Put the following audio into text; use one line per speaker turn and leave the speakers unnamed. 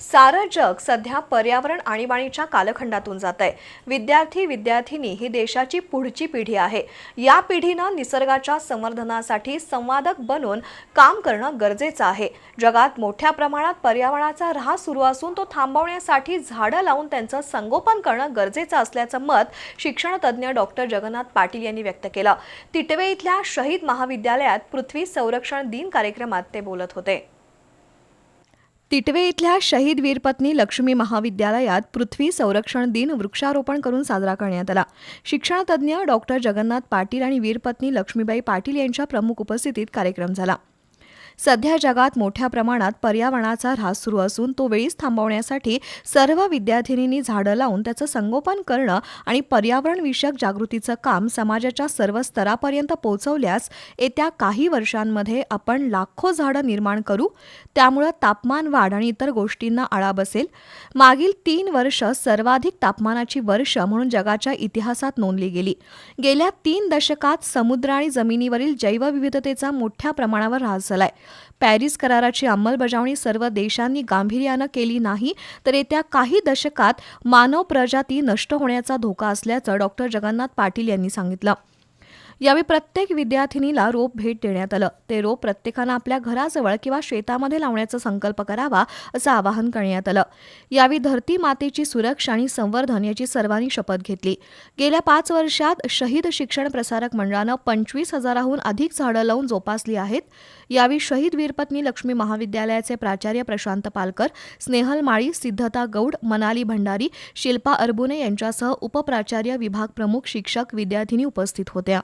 सारं जग सध्या पर्यावरण आणीबाणीच्या कालखंडातून जात आहे विद्यार्थी विद्यार्थिनी ही देशाची पुढची पिढी आहे. या पिढीनं निसर्गाच्या संवर्धनासाठी संवादक बनून काम करणं गरजेचं आहे. जगात मोठ्या प्रमाणात पर्यावरणाचा ऱ्हास सुरू असून तो थांबवण्यासाठी झाडं लावून त्यांचं संगोपन करणं गरजेचं असल्याचं मत शिक्षणतज्ज्ञ डॉक्टर जगन्नाथ पाटील यांनी व्यक्त केलं. तिटवे इथल्या शहीद महाविद्यालयात पृथ्वी संरक्षण दिन कार्यक्रमात ते बोलत होते. तिटवे इथल्या शहीद वीरपत्नी लक्ष्मी महाविद्यालयात पृथ्वी संरक्षण दिन वृक्षारोपण करून साजरा करण्यात आला. शिक्षणतज्ज्ञ डॉक्टर जगन्नाथ पाटील आणि वीरपत्नी लक्ष्मीबाई पाटील यांच्या प्रमुख उपस्थितीत कार्यक्रम झाला. सध्या जगात मोठ्या प्रमाणात पर्यावरणाचा ऱ्हास सुरू असून तो वेळीच थांबवण्यासाठी सर्व विद्यार्थिनींनी झाडं लावून त्याचं संगोपन करणं आणि पर्यावरणविषयक जागृतीचं काम समाजाच्या सर्व स्तरापर्यंत पोहोचवल्यास येत्या काही वर्षांमध्ये आपण लाखो झाडं निर्माण करू त्यामुळं तापमान वाढ आणि इतर गोष्टींना आळा बसेल. मागील तीन वर्ष सर्वाधिक तापमानाची वर्ष म्हणून जगाच्या इतिहासात नोंदली गेली. गेल्या तीन दशकात समुद्र आणि जमिनीवरील जैवविविधतेचा मोठ्या प्रमाणावर ऱ्हास झालाय. पॅरिस कराराची अंमलबजावणी सर्व देशांनी गांभीर्यानं केली नाही तर येत्या काही दशकात मानव प्रजाती नष्ट होण्याचा धोका असल्याचं डॉक्टर जगन्नाथ पाटील यांनी सांगितलं. यावेळी प्रत्येक विद्यार्थिनीला रोप भेट देण्यात आलं. ते रोप प्रत्येकानं आपल्या घराजवळ किंवा शेतामध्ये लावण्याचा संकल्प करावा असं आवाहन करण्यात आलं. यावेळी धरती मातेची सुरक्षा आणि संवर्धन याची सर्वांनी शपथ घेतली. गेल्या पाच वर्षात शहीद शिक्षण प्रसारक मंडळानं पंचवीस हजाराहून अधिक झाडं लावून जोपासली आहेत. यावेळी शहीद वीरपत्नी लक्ष्मी महाविद्यालयाचे प्राचार्य प्रशांत पालकर स्नेहल माळी सिद्धता गौड मनाली भंडारी शिल्पा अर्बुने यांच्यासह उपप्राचार्य विभाग प्रमुख शिक्षक विद्यार्थिनी उपस्थित होत्या.